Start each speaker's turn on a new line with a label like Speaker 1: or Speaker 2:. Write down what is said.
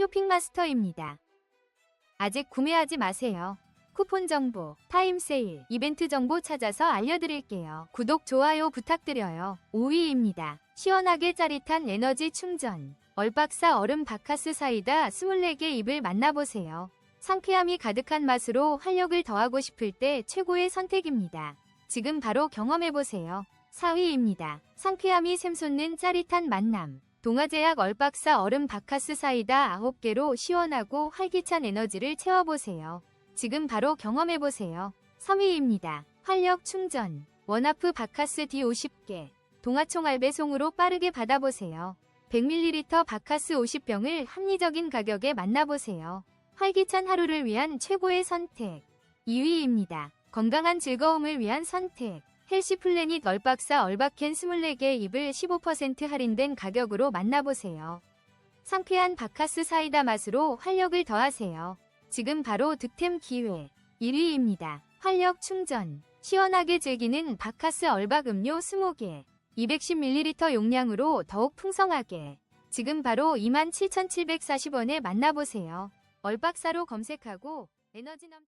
Speaker 1: 쇼핑마스터입니다. 아직 구매하지 마세요. 쿠폰 정보, 타임 세일, 이벤트 정보 찾아서 알려드릴게요. 구독, 좋아요 부탁드려요. 5위입니다. 시원하게 짜릿한 에너지 충전. 얼박사 얼음 바카스 사이다 24개 입을 만나보세요. 상쾌함이 가득한 맛으로 활력을 더하고 싶을 때 최고의 선택입니다. 지금 바로 경험해보세요. 4위입니다. 상쾌함이 샘솟는 짜릿한 만남. 동아제약 얼박사 얼음 바카스 사이다 9개로 시원하고 활기찬 에너지를 채워보세요. 지금 바로 경험해보세요. 3위입니다. 활력 충전. 원하프 바카스 D50개. 동아총 알 배송으로 빠르게 받아보세요. 100ml 바카스 50병을 합리적인 가격에 만나보세요. 활기찬 하루를 위한 최고의 선택. 2위입니다. 건강한 즐거움을 위한 선택. 헬시 플래닛 얼박사 얼박캔 24개 입을 15% 할인된 가격으로 만나보세요. 상쾌한 바카스 사이다 맛으로 활력을 더하세요. 지금 바로 득템 기회. 1위입니다. 활력 충전. 시원하게 즐기는 바카스 얼박 음료 20개. 210ml 용량으로 더욱 풍성하게. 지금 바로 27,740원에 만나보세요. 얼박사로 검색하고 에너지 넘